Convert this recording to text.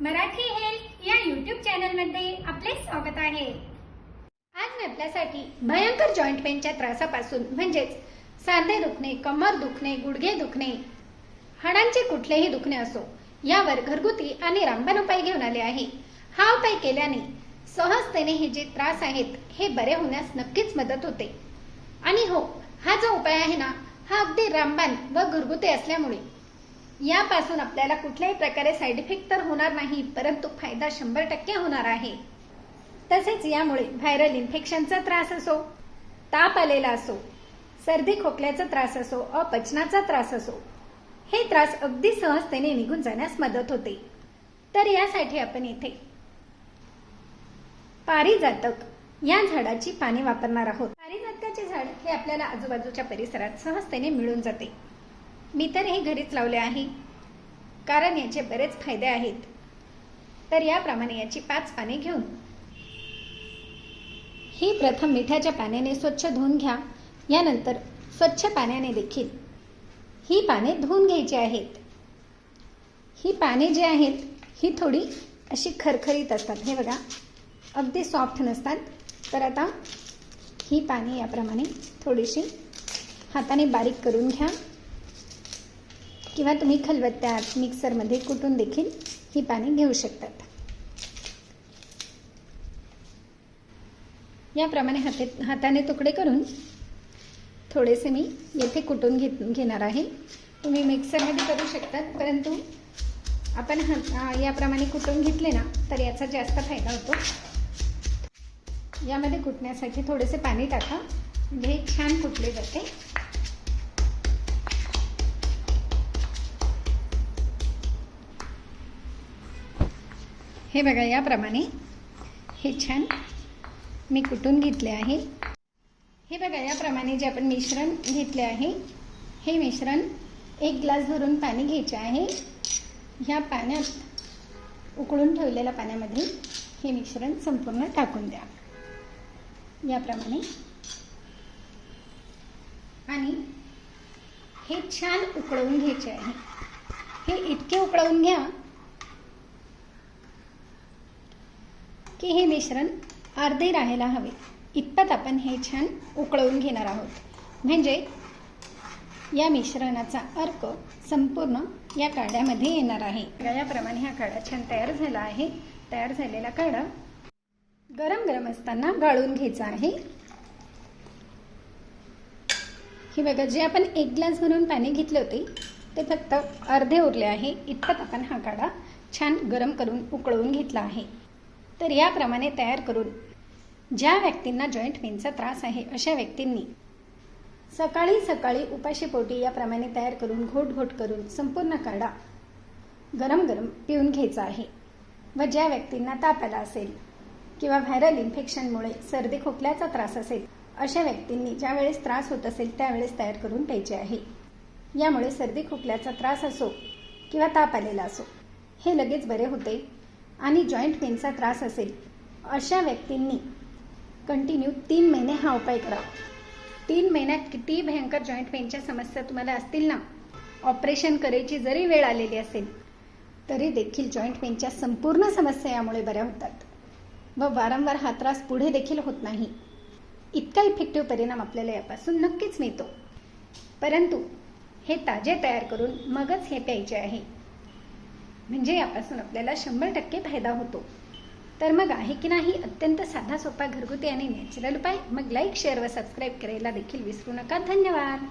Marathi health या YouTube चॅनलमध्ये आपले स्वागत आहे. आज मी आपल्यासाठी भयंकर जॉईंट पेनच्या त्रासापासून म्हणजेच सांधे दुखणे कमर दुखणे गुडघे दुखणे हाडांचे कुठलेही दुखणे असो यावर घरगुती आणि रामबाण उपाय घेऊन आले आहे. हा उपाय केल्याने सहजतेने हे जे त्रास आहेत हे बरे होण्यास नक्कीच मदत होते. आणि हो हा जो उपाय आहे ना हा अगदी रामबाण व घरगुती असल्यामुळे यापासून आपल्याला कुठल्याही प्रकारे साईड इफेक्ट तर होणार नाही परंतु फायदा शंभर टक्के होणार आहे. तसेच यामुळे व्हायरल इन्फेक्शनचा त्रास असो ताप आलेला असो सर्दी खोकल्याचा त्रास असो अपचनाचा त्रास असो हे त्रास अगदी सहजतेने निघून जाण्यास मदत होते. तर यासाठी आपण येथे पारिजातक या झाडाची पाने वापरणार आहोत. पारिजातकाचे झाड हे आपल्याला आजूबाजूच्या परिसरात सहजतेने मिळून जाते. मी तर हे घरीच लावले आहे. कारण याचे बरेच फायदे आहेत. तर याप्रमाणे याची पाच पाने घेऊन. ही प्रथम मिठाच्या पाण्याने स्वच्छ धुवून घ्या. यानंतर स्वच्छ पाण्याने देखील. ही पाने धुवून घ्यायची आहेत. ही पाने जी आहेत ही थोडी अशी खरखरीत असतात. हे बघा अगदी सॉफ्ट नसतात. तर आता ही पाने याप्रमाणे थोडीशी हाताने बारीक करून घ्या. किंवा तुम्ही खलबत्त्यात मिक्सरमध्ये कुटून देखील ही पाने घेऊ शकतात. याप्रमाणे हाते हाताने तुकडे करून थोडेसे मी येथे कुटून घेत घेणार आहे. तुम्ही मिक्सरमध्ये करू शकतात परंतु आपण हा याप्रमाणे कुटून घेतले ना तर याचा जास्त फायदा होतो. यामध्ये कुटण्यासाठी थोडेसे पाणी टाका. म्हणजे हे छान कुटले जाते. हे बघा याप्रमाणे हे छान मी कुटून घेतले आहे. हे बघा याप्रमाणे जे आपण मिश्रण घेतले आहे हे मिश्रण एक ग्लास भरून पाणी घ्यायचे आहे. ह्या पाण्यात उकळून ठेवलेल्या पाण्यामध्ये हे मिश्रण संपूर्ण टाकून द्या. याप्रमाणे. आणि हे छान उकळवून घ्यायचे आहे. हे इतके उकळवून घ्या की हे मिश्रण अर्धे राहायला हवे. इतपत आपण हे छान उकळवून घेणार आहोत. म्हणजे या मिश्रणाचा अर्क संपूर्ण या काड्यामध्ये येणार आहे. याप्रमाणे हा काढा छान तयार झाला आहे. तयार झालेला काढा गरम गरम असताना गाळून घ्यायचा आहे. हे बघा जे आपण एक ग्लास भरून पाणी घेतले होते ते फक्त अर्धे उरले आहे. इतपत आपण हा काढा छान गरम करून उकळवून घेतला आहे. तर याप्रमाणे तयार करून ज्या व्यक्तींना जॉईंट पेनचा त्रास आहे अशा व्यक्तींनी सकाळी सकाळी उपाशीपोटी याप्रमाणे तयार करून घोट घोट करून संपूर्ण काढा गरम गरम पिऊन घ्यायचा आहे. व ज्या व्यक्तींना ताप आला असेल किंवा व्हायरल इन्फेक्शनमुळे सर्दी खोकल्याचा त्रास असेल अशा व्यक्तींनी ज्यावेळेस त्रास होत असेल त्यावेळेस तयार करून प्यायचे आहे. यामुळे सर्दी खोकल्याचा त्रास असो किंवा ताप आलेला असो हे लगेच बरे होते. आणि जॉईंट पेनचा त्रास असेल अशा व्यक्तींनी कंटिन्यू तीन महिने हा उपाय करावा तीन महिन्यात किती भयंकर जॉईंट पेनच्या समस्या तुम्हाला असतील ना ऑपरेशन करायची जरी वेळ आलेली असेल तरी देखील जॉईंट पेनच्या संपूर्ण समस्या यामुळे बऱ्या होतात. व वारंवार हा त्रास पुढे देखील होत नाही. इतका इफेक्टिव्ह परिणाम आपल्याला यापासून नक्कीच मिळतो. परंतु हे ताजे तयार करून मगच हे प्यायचे आहे. म्हणजे यापासून आपल्याला शंभर टक्के फायदा होतो. तर मग आहे की नाही? अत्यंत साधा सोपा घरगुती आणि नॅचरल उपाय. मग लाईक शेअर व सबस्क्राईब करायला देखील विसरू नका. धन्यवाद!